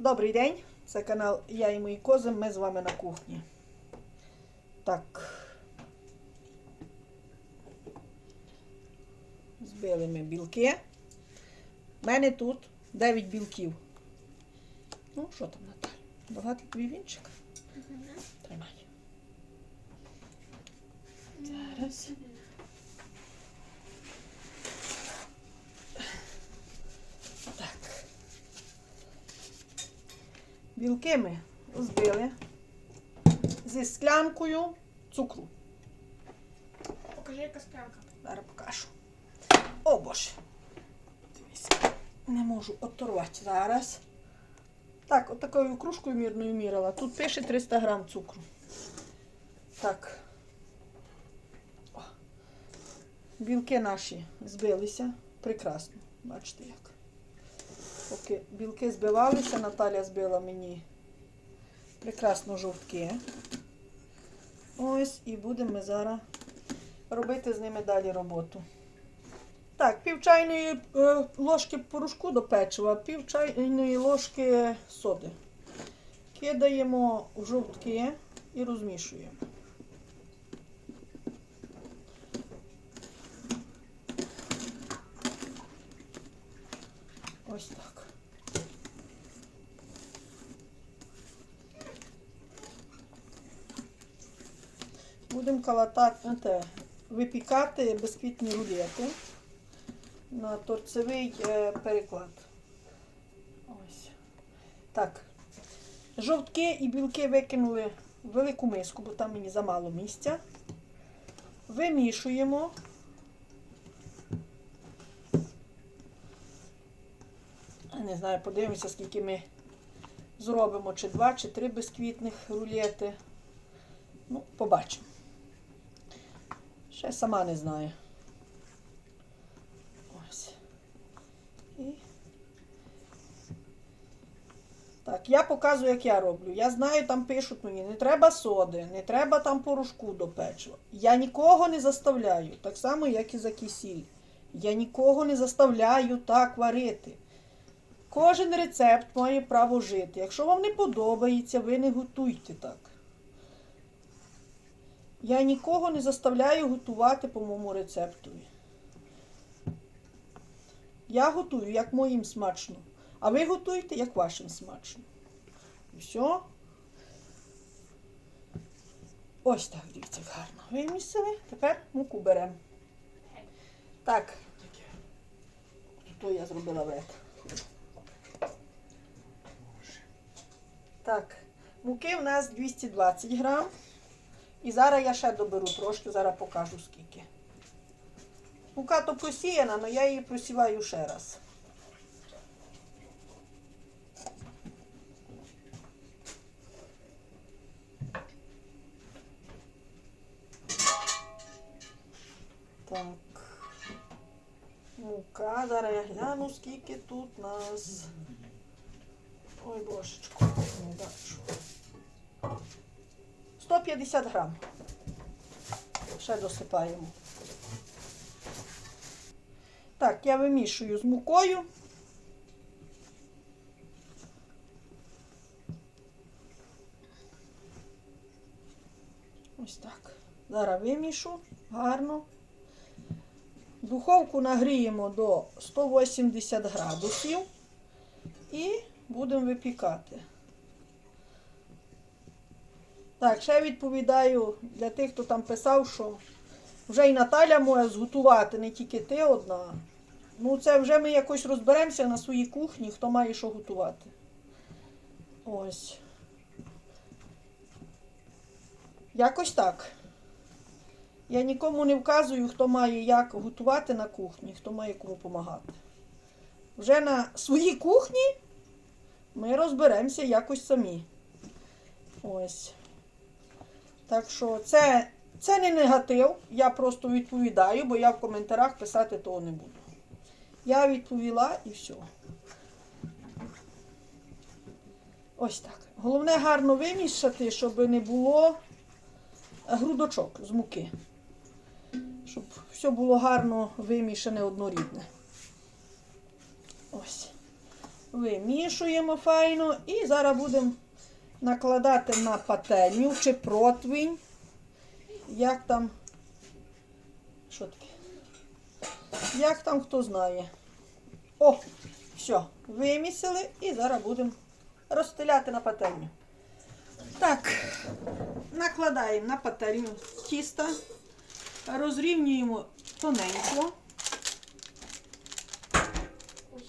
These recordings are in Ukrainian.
Добрий день, це канал Я і мої кози. Ми з вами на кухні. Так. Збили ми білки. У мене тут 9 білків. Ну, що там, Наталя? Багатий твій вінчик? Тримай. Зараз. Білки ми збили зі склянкою цукру. Покажи, яка склянка. Зараз покажу. О боже. Дивіться. Не можу оторвати зараз. Так, от такою кружкою мірною мірила. Тут пише 300 грам цукру. Так. О. Білки наші збилися. Прекрасно. Бачите як. Поки білки збивалися, Наталя збила мені прекрасно жовтки. Ось і будемо ми зараз робити з ними далі роботу. Так, пів чайної е, ложки порошку до печива, пів чайної ложки соди. Кидаємо в жовтки і розмішуємо. Ось так. Будемо те, випікати безквітні рулети на торцевий е, переклад. Ось. Так. Жовтки і білки викинули в велику миску, бо там мені замало місця. Вимішуємо. Не знаю, подивимося, скільки ми зробимо, чи два, чи три безквітних рулети. Ну, побачимо. Ще сама не знаю. Ось. Так, я показую, як я роблю. Я знаю, там пишуть мені, не треба соди, не треба там порошку до печива. Я нікого не заставляю, так само, як і за кисіль. Я нікого не заставляю так варити. Кожен рецепт має право жити. Якщо вам не подобається, ви не готуйте так. Я нікого не заставляю готувати по моєму рецепту. Я готую, як моїм смачно. А ви готуєте, як вашим смачно. І все. Ось так, дивіться, гарно. Вимісили. Тепер муку беремо. Так. Тут я зробила вред. Так, муки в нас 220 грам. І зараз я ще доберу трошки, зараз покажу скільки. Мука то просіяна, але я її просіваю ще раз. Так. Мука, зараз я гляну, скільки тут нас. Ой, божечко, не бачу. 150 грам. Ще досипаємо. Так, я вимішую з мукою. Ось так. Зараз вимішу гарно. Духовку нагріємо до 180 градусів і будемо випікати. Так, ще відповідаю для тих, хто там писав, що вже і Наталя може зготувати, не тільки ти одна. Ну, це вже ми якось розберемося на своїй кухні, хто має що готувати. Ось. Якось так. Я нікому не вказую, хто має як готувати на кухні, хто має кому допомагати. Вже на своїй кухні ми розберемося якось самі. Ось. Так що це, це не негатив, я просто відповідаю, бо я в коментарях писати того не буду. Я відповіла і все. Ось так. Головне гарно вимішати, щоб не було грудочок з муки. Щоб все було гарно вимішане однорідне. Ось. Вимішуємо файно і зараз будемо накладати на пательню чи противень. Як там. Що таке? Як там хто знає. О, все, вимісили і зараз будемо розстеляти на пательню. Так, накладаємо на пательню тіста, розрівнюємо тоненько. Ой.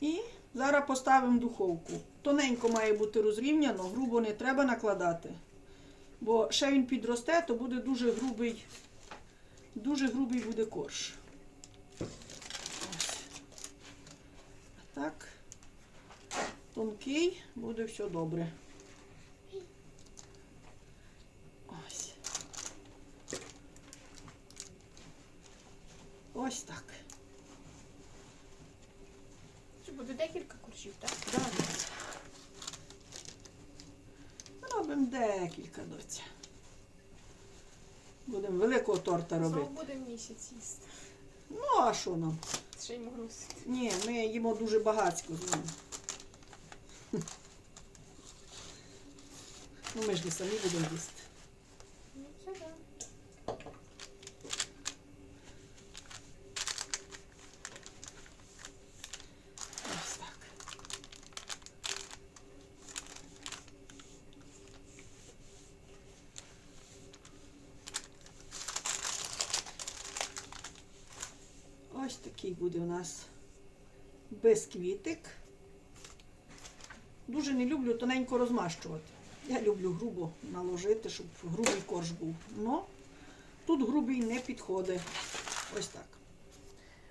І в духовку. Тоненько має бути розрівняно, грубо не треба накладати. Бо ще він підросте, то буде дуже грубий, дуже грубий буде корж. Ось. Так, тонкий, буде все добре. Ось. Ось так. Це буде декілька курсів, так? Далі. Робимо декілька доця. Будемо великого торта Знову робити. буде місяць їсти. Ну, а що нам? Ще йому грустить. Ні, ми їмо дуже багатсько з ним. Ну, ми ж не самі будемо їсти. Ну, це да. Ось так. Ось такий буде у нас бисквітик. Дуже не люблю тоненько розмащувати. Я люблю грубо наложити, щоб грубий корж був. Но тут грубий не підходить. Ось так.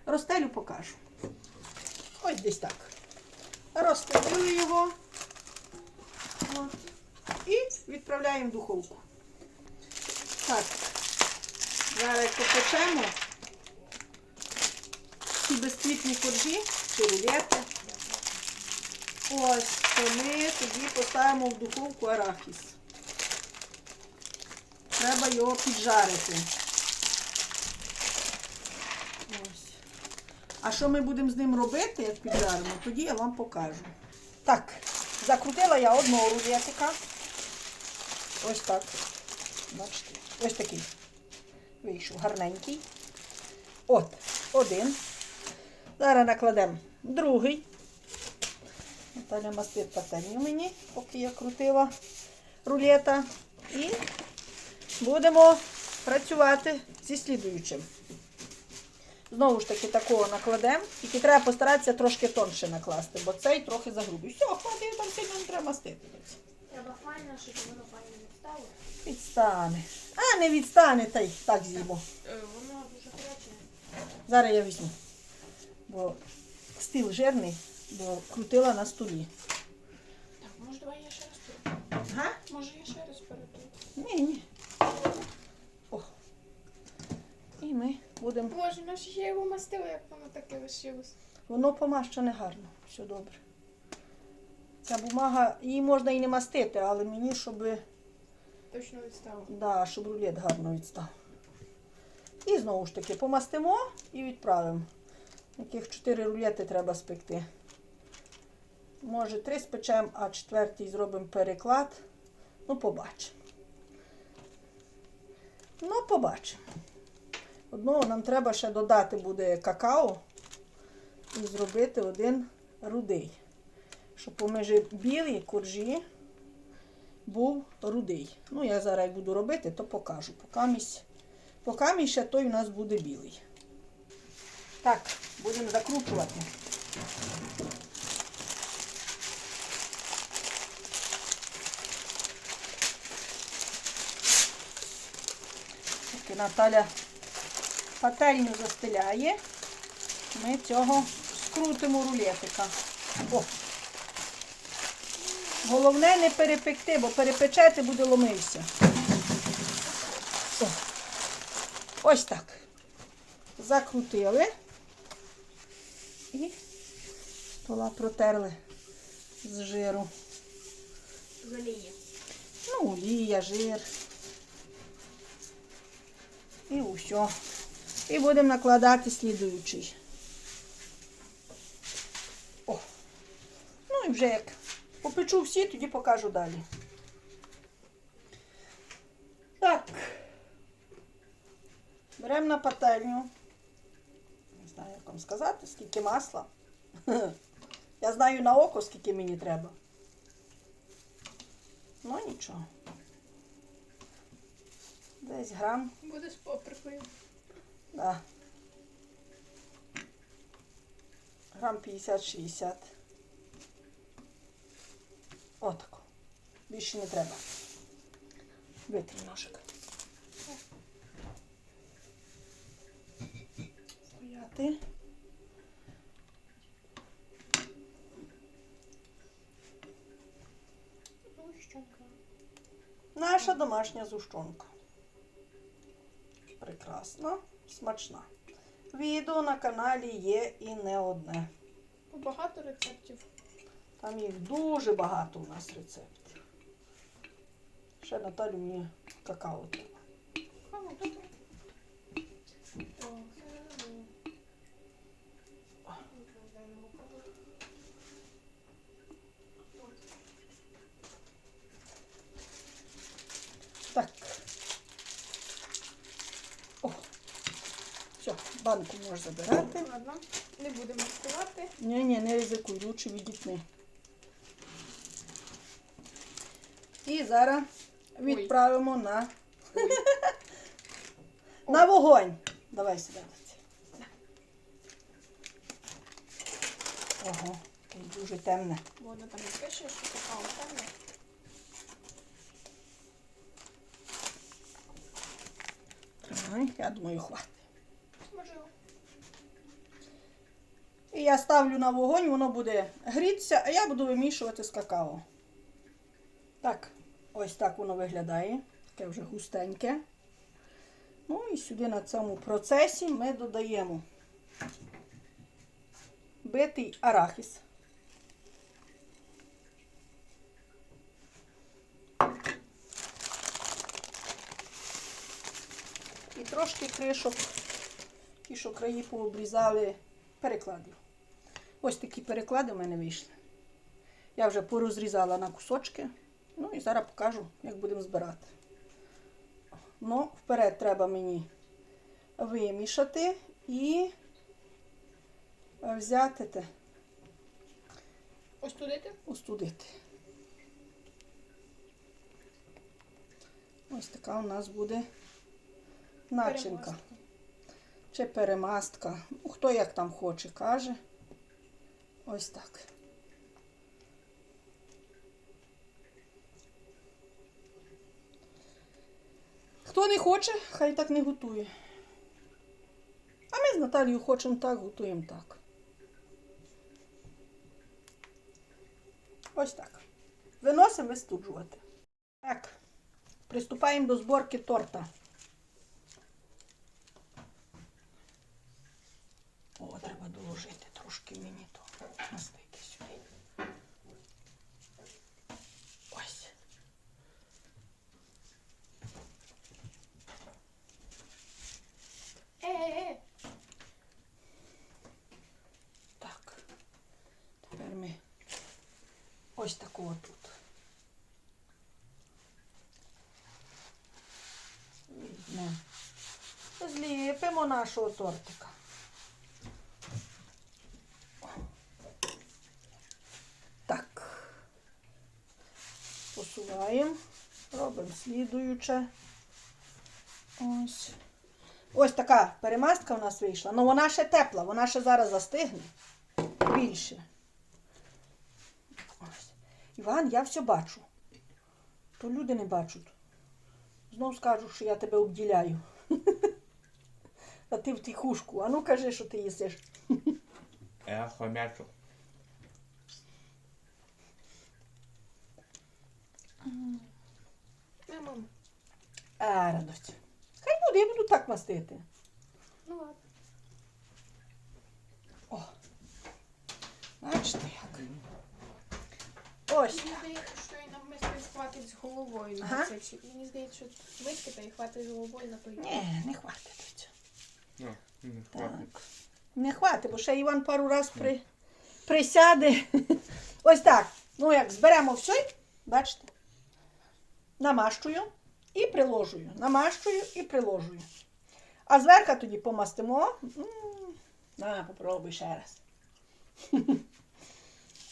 Розстелю покажу. Ось десь так. Розстелили його. От. І відправляємо в духовку. Так. Зараз попечемо ці безквітні коржі чи. Ось, то ми тоді поставимо в духовку арахіс. Треба його піджарити. Ось. А що ми будемо з ним робити, як піджаримо, тоді я вам покажу. Так, закрутила я одного рулетика. Ось так. Бачите, ось такий. Вийшов гарненький. От, один. Зараз накладемо другий. Наталя мастить пательню мені, поки я крутила рулета. І будемо працювати зі слідуючим. Знову ж таки такого накладемо. Тільки треба постаратися трошки тонше накласти, бо цей трохи загрубий. Все, хватить, там сильно не треба мастити. Треба файно, щоб воно файно відстало. Відстане. А, не відстане, та й так з'їмо. Е, Воно дуже гаряче. Зараз я візьму. Бо стіл жирний, бо крутила на столі. Так, може давай я ще раз перетру. Ага? Може я ще раз перетру. Ні, ні. О. І ми будемо. Боже, ну ж я його мастила, як воно таке лишилось. Воно помащене гарно, все добре. Ця бумага, її можна і не мастити, але мені, щоб, Точно відстало. да, щоб рулет гарно відстав. І знову ж таки помастимо і відправимо. Яких чотири рулети треба спекти. Може, три спечемо, а четвертий зробимо переклад. Ну, побачимо. Ну, побачимо. Одного нам треба ще додати буде какао і зробити один рудий. Щоб поміж білі коржі був рудий. Ну, я зараз як буду робити, то покажу. Покамість, покамість ще той у нас буде білий. Так, будемо закручувати. Наталя пательню застеляє, ми цього скрутимо рулетика. О. Головне не перепекти, бо перепечете буде ломився. О. Ось так. Закрутили і стола протерли з жиру. Жаліє. Ну, олія, жир. І усе. І будемо накладати слідуючий. О. Ну і вже як попечу всі, тоді покажу далі. Так. Беремо на пательню. Вам сказати, скільки масла. Я знаю на око, скільки мені треба. Ну нічого. Десь грам. Буде з паприкою. Да. Грам 50-60. Отако. Більше не треба. Витрій ножик. Стояти. Наша домашня зущонка. Прекрасна, смачна. Відео на каналі є і не одне. Багато рецептів. Там їх дуже багато у нас рецептів. Ще Наталю мені какао треба. А, ну, добре. О, це, Так. О, все, банку можеш забирати. Ладно, не будемо мастувати. Ні, ні, не ризикуй, лучше відітни. І зараз відправимо на, на вогонь. Давай сюди. Ого, дуже темне. Воно там і пише, що какао темне. Я думаю, хватить. І я ставлю на вогонь, воно буде грітися, а я буду вимішувати з какао. Так, ось так воно виглядає. Таке вже густеньке. Ну і сюди на цьому процесі ми додаємо битий арахіс. І трошки кришок, ті, що краї пообрізали, перекладів. Ось такі переклади в мене вийшли. Я вже порозрізала на кусочки. Ну і зараз покажу, як будемо збирати. Ну, вперед треба мені вимішати і взяти те, Ось туди остудити. Ось така у нас буде начинка. Перемазка. Чи перемастка. Ну, хто як там хоче, каже. Ось так. Хто не хоче, хай так не готує. А ми з Наталією хочемо так, готуємо так. Ось так. Виносимо вистуджувати. Так, приступаємо до зборки торта. О, треба доложити трошки мені то мастики сюди. Ось. Е, е, е. Так. Тепер ми ось такого тут. Візьмемо. Зліпимо нашого тортика. Так. Посуваємо. Робимо слідуюче. Ось. Ось така перемастка у нас вийшла. Ну вона ще тепла, вона ще зараз застигне. Більше. Іван, я все бачу. То люди не бачать. Знов скажу, що я тебе обділяю. А ти в тихушку. А ну кажи, що ти їсиш. Я хомячу. А, радость. Хай буде, я буду так мастити. Ну ладно. О. Бачите як. Ось. Мені здається, що і навмисно хватить з головою на Ага. це. Мені здається, що миски та й хватить з головою на той. Ні, не хватить. Ну, не Так. хватить. Не хватить, бо ще Іван пару раз при, присяде. Ось так. Ну як, зберемо все, бачите? Намащую і приложую. Намащую і приложую. А зверху тоді помастимо. М, На, попробуй ще раз.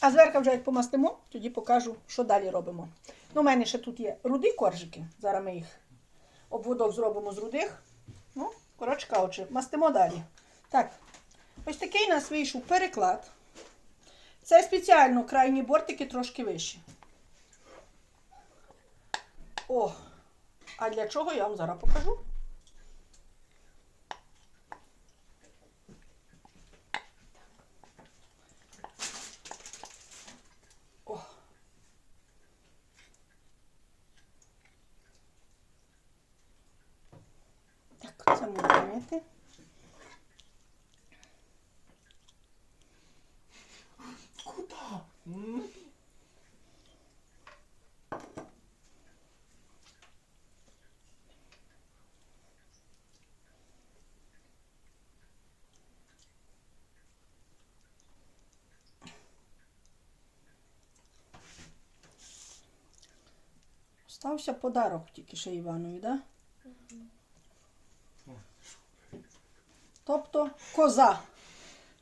А зверху вже як помастимо, тоді покажу, що далі робимо. Ну, у мене ще тут є руді коржики. Зараз ми їх обводок зробимо з рудих. Ну, коротше кажучи, мастимо далі. Так, ось такий у нас вийшов переклад. Це спеціально крайні бортики трошки вищі. О, а для чого я вам зараз покажу? О. Так, це можна мити. Куда? Стався подарок тільки ще Іванові, да? Тобто коза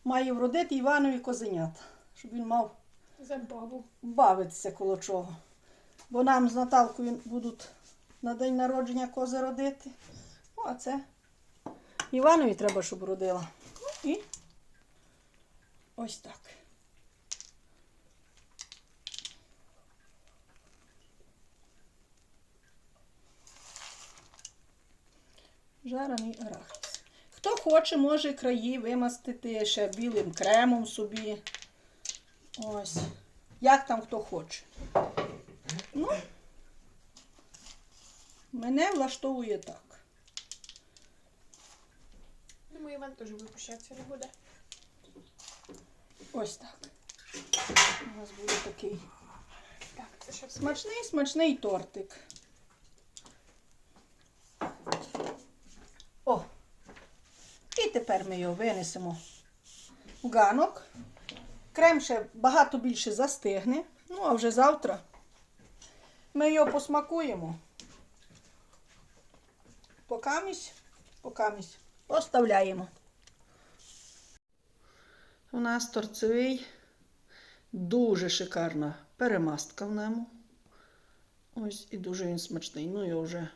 має вродити Іванові козенят, щоб він мав Забаву. бавитися коло чого. Бо нам з Наталкою будуть на день народження кози родити. Ну, а це Іванові треба, щоб родила. Ну, і ось так. Жарений арахіс. Хто хоче, може краї вимастити ще білим кремом собі. Ось. Як там хто хоче. Ну, мене влаштовує так. Думаю, Іван теж випущатися не буде. Ось так. У нас буде такий Так, це ще смачний, смачний тортик. О! І тепер ми його винесемо в ганок. Крем ще багато більше застигне. Ну, а вже завтра ми його посмакуємо. Покамість, покамість поставляємо. У нас торцевий, дуже шикарна перемастка в ньому. Ось і дуже він смачний. Ну, його вже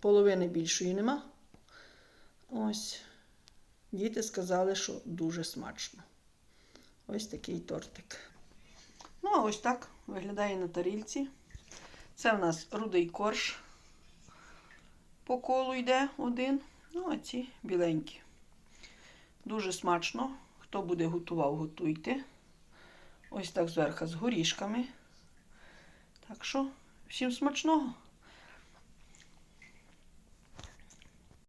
половини більшої нема. Ось. Діти сказали, що дуже смачно. Ось такий тортик. Ну, а ось так виглядає на тарільці. Це в нас рудий корж. По колу йде один. Ну, а ці біленькі. Дуже смачно. Хто буде готував, готуйте. Ось так зверху з горішками. Так що, всім смачного!